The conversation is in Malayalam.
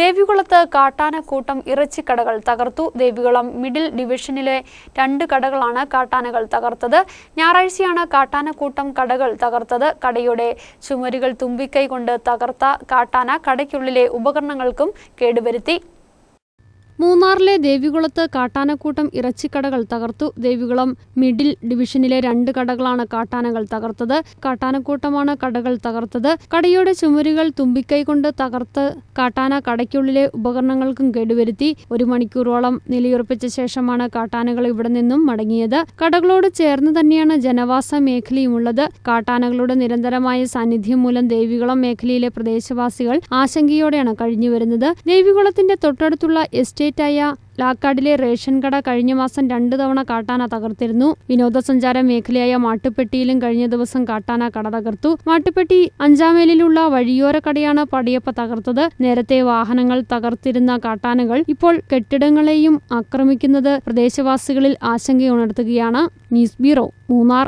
ദേവികുളത്ത് കാട്ടാനക്കൂട്ടം ഇറച്ചിക്കടകൾ തകർത്തു. ദേവികുളം മിഡിൽ ഡിവിഷനിലെ രണ്ട് കടകളാണ് കാട്ടാനകൾ തകർത്തത്. ഞായറാഴ്ചയാണ് കാട്ടാനക്കൂട്ടം കടകൾ തകർത്തത്. കടയുടെ ചുമരുകൾ തുമ്പിക്കൈ കൊണ്ട് തകർത്ത കാട്ടാന കടയ്ക്കുള്ളിലെ ഉപകരണങ്ങൾക്കും കേടുവരുത്തി. മൂന്നാറിലെ ദേവികുളത്ത് കാട്ടാനക്കൂട്ടം ഇറച്ചിക്കടകൾ തകർത്തു. ദേവികുളം മിഡിൽ ഡിവിഷനിലെ രണ്ട് കടകളാണ് കാട്ടാനകൾ തകർത്തത്. കാട്ടാനക്കൂട്ടമാണ് കടകൾ തകർത്തത്. കടയുടെ ചുമരുകൾ തുമ്പിക്കൈ കൊണ്ട് തകർത്ത് കാട്ടാന കടയ്ക്കുള്ളിലെ ഉപകരണങ്ങൾക്കും കേടുവരുത്തി. ഒരു മണിക്കൂറോളം നിലയുറപ്പിച്ച ശേഷമാണ് കാട്ടാനകൾ ഇവിടെ നിന്നും മടങ്ങിയത്. കടകളോട് ചേർന്ന് തന്നെയാണ് ജനവാസ മേഖലയുമുള്ളത്. കാട്ടാനകളുടെ നിരന്തരമായ സാന്നിധ്യം മൂലം ദേവികുളം മേഖലയിലെ പ്രദേശവാസികൾ ആശങ്കയോടെയാണ് കഴിഞ്ഞുവരുന്നത്. ദേവികുളത്തിന്റെ തൊട്ടടുത്തുള്ള എസ്റ്റേറ്റായ ലാക്കാടിലെ റേഷൻ കട കഴിഞ്ഞ മാസം രണ്ടു തവണ കാട്ടാന തകർത്തിരുന്നു. വിനോദസഞ്ചാര മേഖലയായ മാട്ടുപ്പെട്ടിയിലും കഴിഞ്ഞ ദിവസം കാട്ടാന കട തകർത്തു. മാട്ടുപ്പെട്ടി അഞ്ചാമേലിലുള്ള വഴിയോര കടയാണ് പടിയപ്പ തകർത്തത്. നേരത്തെ വാഹനങ്ങൾ തകർത്തിരുന്ന കാട്ടാനകൾ ഇപ്പോൾ കെട്ടിടങ്ങളെയും ആക്രമിക്കുന്നത് പ്രദേശവാസികളിൽ ആശങ്കയുണർത്തുകയാണ്. News bureau Munnar.